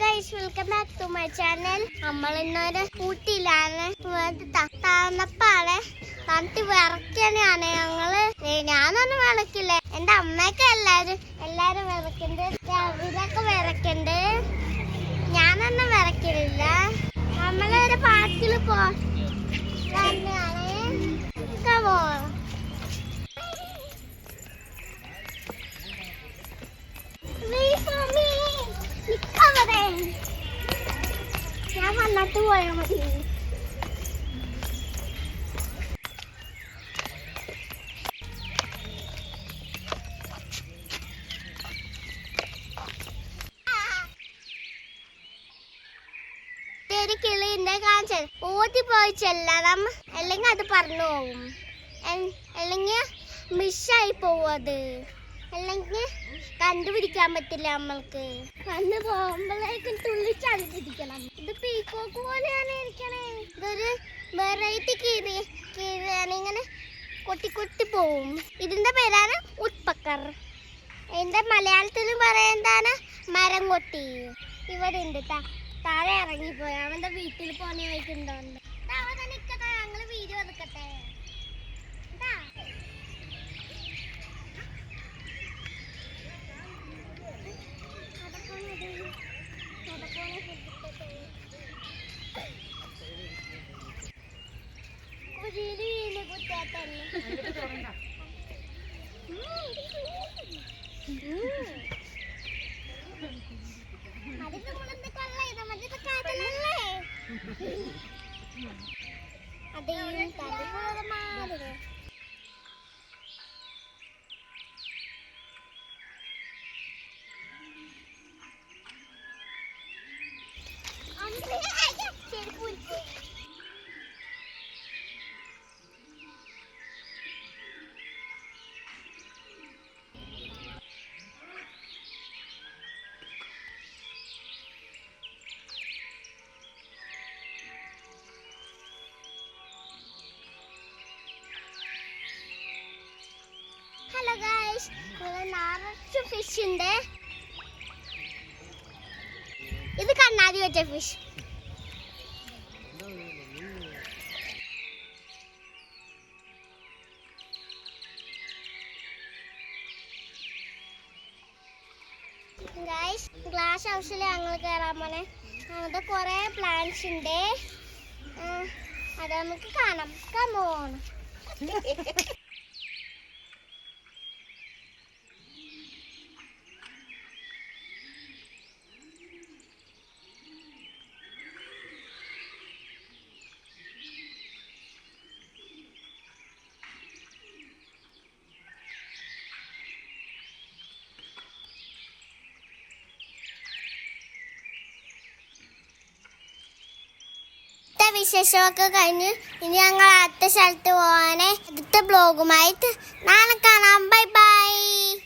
Guys welcome back to my channel നമ്മൾ ഇന്നൊരു ഊട്ടിയിലാണ്. തണുപ്പാണ് തണുത്ത് വിറക്കാനാണ് ഞങ്ങൾ. ഞാനൊന്നും വിറക്കില്ല എന്റെ അമ്മയൊക്കെ എല്ലാരും എല്ലാരും വിറക്കുന്നുണ്ട് ഇതൊക്കെ വിറക്കുന്നുണ്ട് ഞാനൊന്നും വിറക്കില്ല നമ്മളൊരു പാർക്കിൽ പോ പോയാൽ മതി ഒരു കിളിന്റെ കാണിച്ചത് ഓടി പോയി ചെല്ലണം അല്ലെങ്കിൽ അത് പറഞ്ഞു പോകും അല്ലെങ്കിൽ മിസ്സായി പോവും അത് അല്ലെങ്കിൽ കണ്ടുപിടിക്കാൻ പറ്റില്ല നമ്മൾക്ക്. വന്ന് പോകുമ്പോഴേക്കും തുള്ളി പിടിക്കണം ഇത് പീക്കോക്ക് വെറൈറ്റി കീറി കീറിയാണിങ്ങനെ കൊട്ടി കൊട്ടി പോവും. ഇതിന്റെ പേരാണ് ഉത്പക്കർ എന്റെ മലയാളത്തിൽ പറയുന്നതാണ് മരം കൊട്ടി. ഇവിടെ ഉണ്ട് താഴെ ഇറങ്ങിപ്പോയി. അവന്റെ വീട്ടിൽ പോണ വഴിക്കുണ്ടോ അവിടെ കുത്തിയാത്തന്നെ. അത് നമ്മളെന്ത് കള്ളായത്? ഹലോ ഗൈസ് നിറച്ച് ഫിഷ് ഉണ്ട് ഇത് കണ്ണാടി വെച്ച ഫിഷ് ഗൈസ് ഗ്ലാസ് ഹൗസിൽ ഞങ്ങൾ കയറാൻ പോലെ അങ്ങനത്തെ കുറേ പ്ലാന്റ്സ് ഉണ്ട് അത് നമുക്ക് കാണാം. കമോൺ വിശേഷമൊക്കെ കഴിഞ്ഞ് ഇനി ഞങ്ങൾ അടുത്ത സ്ഥലത്ത് പോവാനേ. അടുത്ത ബ്ലോഗുമായിട്ട് നാളെ കാണാം. Bye bye